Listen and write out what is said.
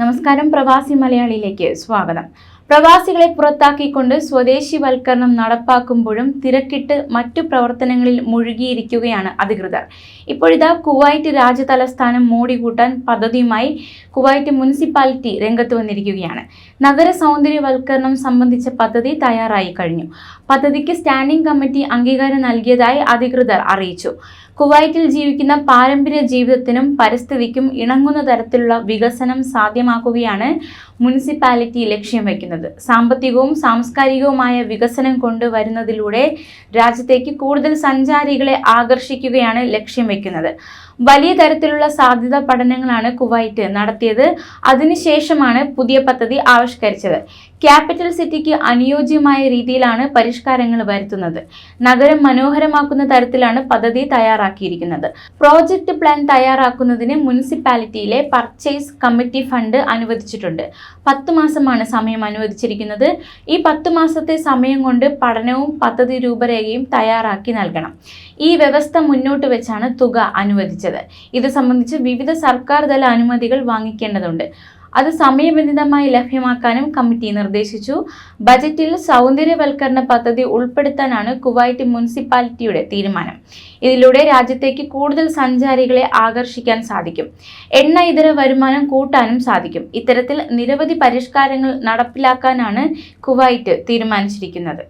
നമസ്കാരം പ്രവാസി മലയാളിയിലേക്ക് സ്വാഗതം. പ്രവാസികളെ പുറത്താക്കിക്കൊണ്ട് സ്വദേശിവൽക്കരണം നടപ്പാക്കുമ്പോഴും തിരക്കിട്ട് മറ്റു പ്രവർത്തനങ്ങളിൽ മുഴുകിയിരിക്കുകയാണ് അധികൃതർ. ഇപ്പോഴിതാ കുവൈറ്റ് രാജ്യതലസ്ഥാനം മോടി കൂട്ടാൻ പദ്ധതിയുമായി കുവൈറ്റ് മുനിസിപ്പാലിറ്റി രംഗത്ത് വന്നിരിക്കുകയാണ്. നഗര സൗന്ദര്യവൽക്കരണം സംബന്ധിച്ച പദ്ധതി തയ്യാറായി കഴിഞ്ഞു. പദ്ധതിക്ക് സ്റ്റാൻഡിംഗ് കമ്മിറ്റി അംഗീകാരം നൽകിയതായി അധികൃതർ അറിയിച്ചു. കുവൈറ്റിൽ ജീവിക്കുന്ന പാരമ്പര്യ ജീവിതത്തിനും പരിസ്ഥിതിക്കും ഇണങ്ങുന്ന തരത്തിലുള്ള വികസനം സാധ്യമാക്കുകയാണ് മുനിസിപ്പാലിറ്റി ലക്ഷ്യം വയ്ക്കുന്നത് സാമ്പത്തികവും സാംസ്കാരികവുമായ വികസനം കൊണ്ടുവരുന്നതിലൂടെ രാജ്യത്തേക്ക് കൂടുതൽ സഞ്ചാരികളെ ആകർഷിക്കുകയാണ് ലക്ഷ്യം വയ്ക്കുന്നത് വലിയ തരത്തിലുള്ള സാധ്യത പഠനങ്ങളാണ് കുവൈറ്റ് നടത്തിയത്. അതിനുശേഷമാണ് പുതിയ പദ്ധതി ആവിഷ്കരിച്ചത്. ക്യാപിറ്റൽ സിറ്റിക്ക് അനുയോജ്യമായ രീതിയിലാണ് പരിഷ്കാരങ്ങൾ വരുത്തുന്നത്. നഗരം മനോഹരമാക്കുന്ന തരത്തിലാണ് പദ്ധതി തയ്യാറാക്കിയിരിക്കുന്നത് പ്രോജക്റ്റ് പ്ലാൻ തയ്യാറാക്കുന്നതിന് മുനിസിപ്പാലിറ്റിയിലെ പർച്ചേസ് കമ്മിറ്റി ഫണ്ട് അനുവദിച്ചിട്ടുണ്ട്. പത്ത് മാസമാണ് സമയം അനുവദിച്ചിരിക്കുന്നത്. ഈ പത്ത് മാസത്തെ സമയം കൊണ്ട് പഠനവും പദ്ധതി രൂപരേഖയും തയ്യാറാക്കി നൽകണം. ഈ വ്യവസ്ഥ മുന്നോട്ട് വെച്ചാണ് തുക അനുവദിച്ചത്. ഇത് സംബന്ധിച്ച് വിവിധ സർക്കാർ തല അനുമതികൾ വാങ്ങിക്കേണ്ടതുണ്ട്. അത് സമയബന്ധിതമായി ലഭ്യമാക്കാനും കമ്മിറ്റി നിർദ്ദേശിച്ചു. ബജറ്റിൽ സൗന്ദര്യവൽക്കരണ പദ്ധതി ഉൾപ്പെടുത്താനാണ് കുവൈറ്റ് മുനിസിപ്പാലിറ്റിയുടെ തീരുമാനം. ഇതിലൂടെ രാജ്യത്തേക്ക് കൂടുതൽ സഞ്ചാരികളെ ആകർഷിക്കാൻ സാധിക്കും. എണ്ണ ഇതര വരുമാനം കൂട്ടാനും സാധിക്കും. ഇത്തരത്തിൽ നിരവധി പരിഷ്കാരങ്ങൾ നടപ്പിലാക്കാനാണ് കുവൈറ്റ് തീരുമാനിച്ചിരിക്കുന്നത്.